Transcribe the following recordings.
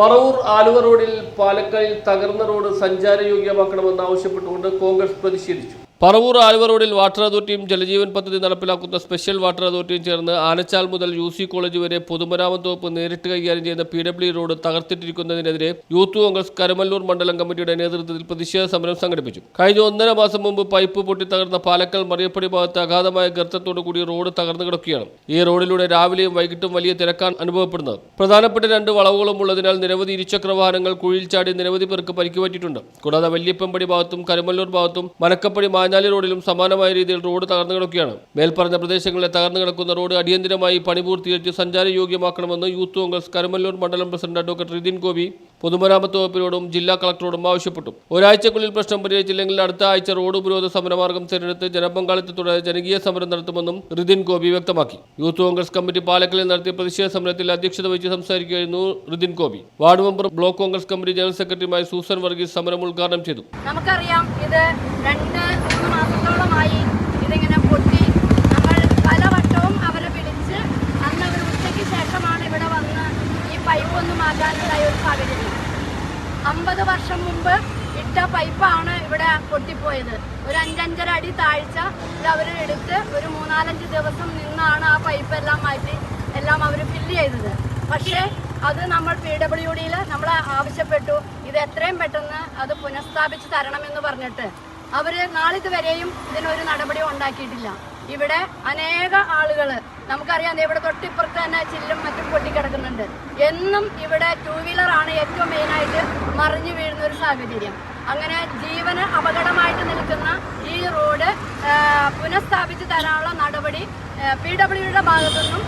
പറവൂർ ആലുവ റോഡിൽ പാലക്കാടിൽ തകർന്ന റോഡ് സഞ്ചാരയോഗ്യമാക്കണമെന്ന് ആവശ്യപ്പെട്ടുകൊണ്ട് കോൺഗ്രസ് പ്രതിഷേധിച്ചു. പറവൂർ ആലുവ റോഡിൽ വാട്ടർ അതോറിറ്റിയും ജലജീവൻ പദ്ധതി നടപ്പിലാക്കുന്ന സ്പെഷ്യൽ വാട്ടർ അതോറിറ്റിയും ചേർന്ന് ആനച്ചാൽ മുതൽ യു സി കോളേജ് വരെ പൊതുമരാമത്ത് വകുപ്പ് നേരിട്ട് കൈകാര്യം ചെയ്യുന്ന പി ഡബ്ല്യു റോഡ് തകർത്തിട്ടിരിക്കുന്നതിനെതിരെ യൂത്ത് കോൺഗ്രസ് കരമല്ലൂർ മണ്ഡലം കമ്മിറ്റിയുടെ നേതൃത്വത്തിൽ പ്രതിഷേധ സമരം സംഘടിപ്പിച്ചു. കഴിഞ്ഞ ഒന്നര മാസം മുമ്പ് പൈപ്പ് പൊട്ടി തകർന്ന പാലക്കൽ മറിയപ്പടി ഭാഗത്ത് അഗാധമായ ഗർത്തത്തോടു കൂടി റോഡ് തകർന്നു കിടക്കുകയാണ്. ഈ റോഡിലൂടെ രാവിലെയും വൈകിട്ടും വലിയ തിരക്കാണ് അനുഭവപ്പെടുന്നത്. പ്രധാനപ്പെട്ട രണ്ട് വളവുകളും ഉള്ളതിനാൽ നിരവധി ഇരുചക്ര വാഹനങ്ങൾ കുഴിയിൽ ചാടി നിരവധി പേർക്ക് പരിക്കുപറ്റിയിട്ടുണ്ട് കൂടാതെ വല്യപ്പമ്പടി ഭാഗത്തും കരുമല്ലൂർ ഭാഗത്തും മനക്കപ്പടി മാഞ്ഞാലി റോഡിലും സമാനമായ രീതിയിൽ റോഡ് തകർന്നു കിടക്കുകയാണ്. മേൽപ്പറഞ്ഞ പ്രദേശങ്ങളിലെ തകർന്നു കിടക്കുന്ന റോഡ് അടിയന്തിരമായി പണി പൂർത്തീകരിച്ച് സഞ്ചാരയോഗ്യമാക്കണമെന്ന് യൂത്ത് കോൺഗ്രസ് കരുമല്ലൂർ മണ്ഡലം പ്രസിഡന്റ് അഡ്വക്കേറ്റ് റിതിൻ ഗോപി പൊതുമരാമത്ത് വകുപ്പിനോടും ജില്ലാ കളക്ടറോടും ആവശ്യപ്പെട്ടു. ഒരാഴ്ചക്കുള്ളിൽ പ്രശ്നം പരിഹരിച്ചില്ലെങ്കിൽ അടുത്ത ആഴ്ച റോഡ് ഉപരോധ സമരമാർഗം തിരഞ്ഞെടുത്ത് ജനപങ്കാളിത്തത്തോടെ ജനകീയ സമരം നടത്തുമെന്നും റിതിൻ ഗോപി വ്യക്തമാക്കി. യൂത്ത് കോൺഗ്രസ് കമ്മിറ്റി പാലക്കലിൽ നടത്തിയ പ്രതിഷേധ സമരത്തിൽ അധ്യക്ഷത വഹിച്ച് സംസാരിക്കുകയായിരുന്നു Rithin Gopi. Ward member block Congress committee general സെക്രട്ടറിയുമായ സൂസൻ വർഗീസ് സമരം ഉദ്ഘാടനം ചെയ്തു. നമുക്കറിയാം ഇത് രണ്ട് മാസത്തോളമായി ഇതിങ്ങനെ പൊട്ടി. നമ്മൾ പലവട്ടവും അവരെ പിടിച്ച് അന്ന് അവർ ഉച്ചയ്ക്ക് ശേഷമാണ് ഇവിടെ വന്ന് ഈ പൈപ്പ് മാറ്റാനുണ്ടായ ഒരു സാഹചര്യം. അമ്പത് വർഷം മുമ്പ് ഇട്ട പൈപ്പാണ് ഇവിടെ പൊട്ടിപ്പോയത്. ഒരു അഞ്ചഞ്ചര അടി താഴ്ച അവർ എടുത്ത് ഒരു മൂന്നാലഞ്ച് ദിവസം നിന്നാണ് ആ പൈപ്പ് എല്ലാം മാറ്റി എല്ലാം അവർ ഫില്ല് ചെയ്തത്. പക്ഷേ അത് നമ്മൾ പി ഡബ്ല്യു ഡിയിൽ നമ്മൾ ആവശ്യപ്പെട്ടു. ഇത് എത്രയും പെട്ടെന്ന് അത് പുനഃസ്ഥാപിച്ച് തരണമെന്ന് പറഞ്ഞിട്ട്. അവർ നാളിതുവരെയും ഇതിനൊരു നടപടി ഉണ്ടാക്കിയിട്ടില്ല. ഇവിടെ അനേക ആളുകൾ നമുക്കറിയാം ഇവിടെ തൊട്ടിപ്പുറത്ത് തന്നെ ചില്ലും മറ്റും പൊട്ടിക്കിടക്കുന്നുണ്ട്. എന്നും ഇവിടെ ടൂ വീലറാണ് ഏറ്റവും മെയിനായിട്ട് മറിഞ്ഞു വീഴുന്ന ഒരു സാഹചര്യം. അങ്ങനെ ജീവന് അപകടമായിട്ട് നിൽക്കുന്ന ഈ റോഡ് പുനഃസ്ഥാപിച്ചു തരാനുള്ള നടപടി പി ഡബ്ല്യുയുടെ ഭാഗത്തു നിന്നും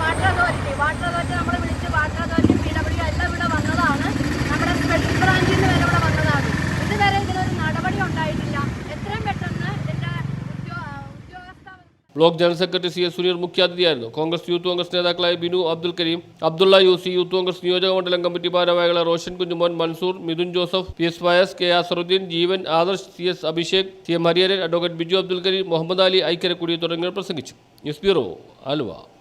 വാട്ടർ അതോറിറ്റി വാട്ടർ അതോറിറ്റി നമ്മൾ വിളിച്ച് വാട്ടർ അതോറിറ്റി പി ഡബ്ല്യു എല്ലാം ഇവിടെ വന്നതാണ് നമ്മുടെ സ്പെഷ്യൽ ബ്രാഞ്ചിൽ നിന്ന് വരെ ഇവിടെ വന്നതാണ് ഇതുവരെ ഇതിനൊരു നടപടി ഉണ്ടായിട്ടില്ല എത്രയും പെട്ടെന്ന് ഇതിന്റെ ഉദ്യോ- ഉദ്യോഗസ്ഥ block general secretary C S Suneer മുഖ്യാതിഥിയായിരുന്നു. Congress youth Congress നേതാക്കളായ ബിനു അബ്ദുൽ കരീം അബ്ദുള്ള യൂസി യൂത്ത് കോൺഗ്രസ് നിയോജക മണ്ഡലം കമ്മിറ്റി ഭാരവാഹികളായ Roshan Kunjumon Mansoor Mithun Joseph P S Fayas K Azharuddin Jeevan Adarsh C S Abhishek C M Hariharan advocate Biju Abdul Kareem Muhammad Ali Aikkarakudy തുടങ്ങിയവർ പ്രസംഗിച്ചു. News bureau Aluva.